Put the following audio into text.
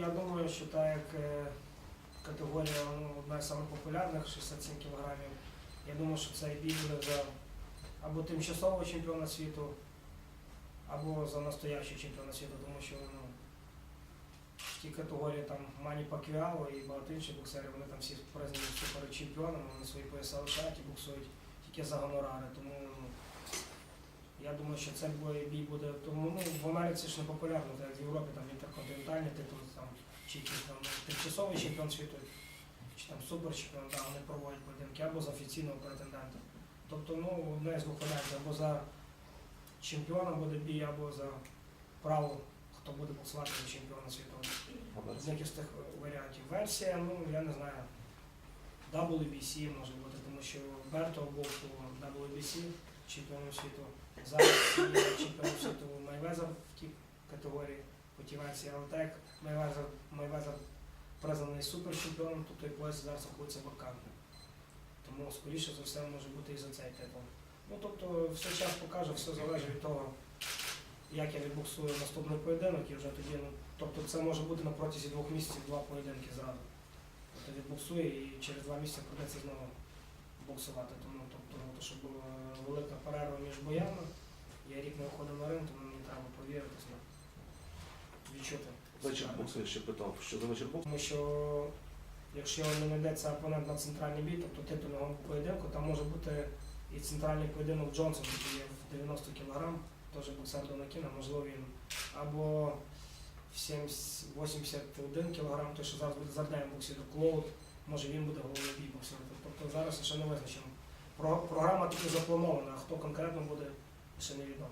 я думаю, що так як е, категорія ну, одна з найпопулярних 67 кілограмів, я думаю, що цей бій буде за або тимчасового чемпіона світу, або за настоящого чемпіона світу, тому що ну, в тій категорії там Мані Пакіао і багато інших боксерів, вони там всі признані суперчемпіонами, вони свої пояса лишають і боксують тільки за гонорари. Тому ну, я думаю, що це бой- бій буде. Тому ну, в Америці ж не популярно, так як в Європі там інтерконтинентальний титул, там, чи якийсь там тимчасовий чемпіон світу, чи там суперчемпіон, да, вони проводять поєдинки або за офіційного претендента. Тобто, ну, одне з двох варіантів, або за чемпіона буде бій, або за право, хто буде боксувати за чемпіона світу. З яких з тих варіантів. Версія, ну я не знаю. WBC може бути, тому що Берто був у WBC чемпіоном світу. Зараз є чемпіон світу Майвезер в тій категорії мотивації, але так Майвезер, Майвезер признаний суперчемпіоном, то той пояс зараз знаходиться вакантним. Тому скоріше за все може бути і за цей титул. Ну тобто все час покаже, все залежить від того, як я відбуксую наступний поєдинок і вже тоді, ну, тобто це може бути на протязі двох місяців два поєдинки зразу. Тобто відбуксує і через два місяці придеться знову боксувати. Тому тобто, ну, щоб була перерва між боями, я рік не виходив на ринг, тому мені треба повіритися, ну, відчути. Вечір боксу я ще питав, що за вечір боксу? Тому що якщо не знайдеться опонент на центральний бій, тобто титульного поєдинку, там може бути і центральний поєдинок Джонсон, який є в 90 кг, теж боксер Донакіна, можливо він або в 70 81 кг, той, що зараз буде з Ардеєм боксити Клоуд, може він буде головний бій боксувати. Тобто зараз ще не визначено. Про- Програма тільки запланована, а хто конкретно буде, ще невідомо.